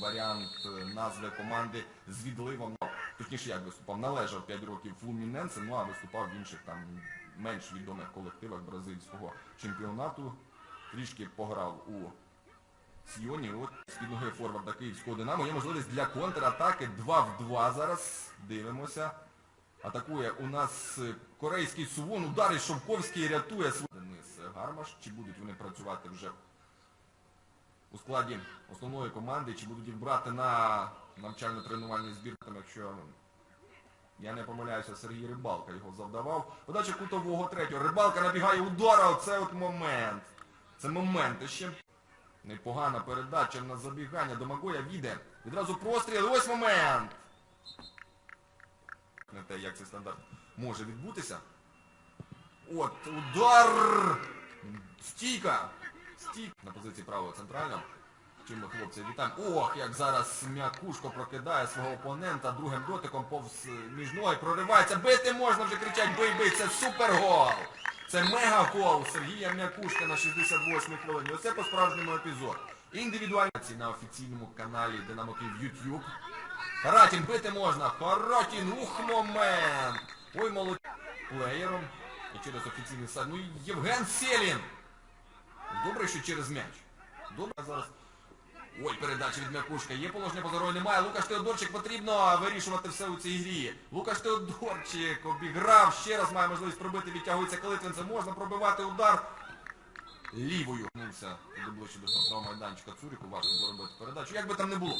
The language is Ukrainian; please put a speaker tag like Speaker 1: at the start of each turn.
Speaker 1: варіант е, назви команди з відливом. Ну, Точніше, як виступав, належав 5 років Флуміненсе, ну а виступав в інших там менш відомих колективах бразильського чемпіонату. Трішки пограв у Сіоні, от з-під ноги форварда київського Динамо. Є можливість для контратаки 2 в 2 зараз. Дивимося. Атакує у нас е, корейський Сувон. Удар і Шовковський рятує Денис Гармаш. Чи будуть вони працювати вже у складі основної команди, чи будуть їх брати на навчально-тренувальний збір, там, якщо я не помиляюся, Сергій Рибалка його завдавав. Подача кутового третього. Рибалка набігає удара, оце от момент. Це момент ще. Непогана передача на забігання до Магоя віде. Відразу простріл. Ось момент. Не те, як цей стандарт може відбутися. От, удар! Стійка! Стійка на позиції правого центрального. Чим ми хлопці вітаємо. Ох, як зараз м'якушко прокидає свого опонента другим дотиком повз е, між ноги проривається. Бити можна вже кричать бий бий, це супергол! Це мегагол Сергія М'якушка на 68-й хвилині. Оце по-справжньому епізод. Індивідуальні на офіційному каналі Динамо Київ YouTube. Харатін бити можна. Харатін, ух, момент. Ой, молодь. Плеєром. І через офіційний сайт. Ну Євген Селін. Добре, що через м'яч. Добре зараз. Ой, передача від м'якушка. Є положення по здоров'ю немає. Лукаш Теодорчик потрібно вирішувати все у цій грі. Лукаш Теодорчик обіграв. Ще раз має можливість пробити, відтягується Калитвинцем. Можна пробивати удар. Лівою. До ближче до штрафного майданчика Цуріку. Важко було робити передачу. Як би там не було.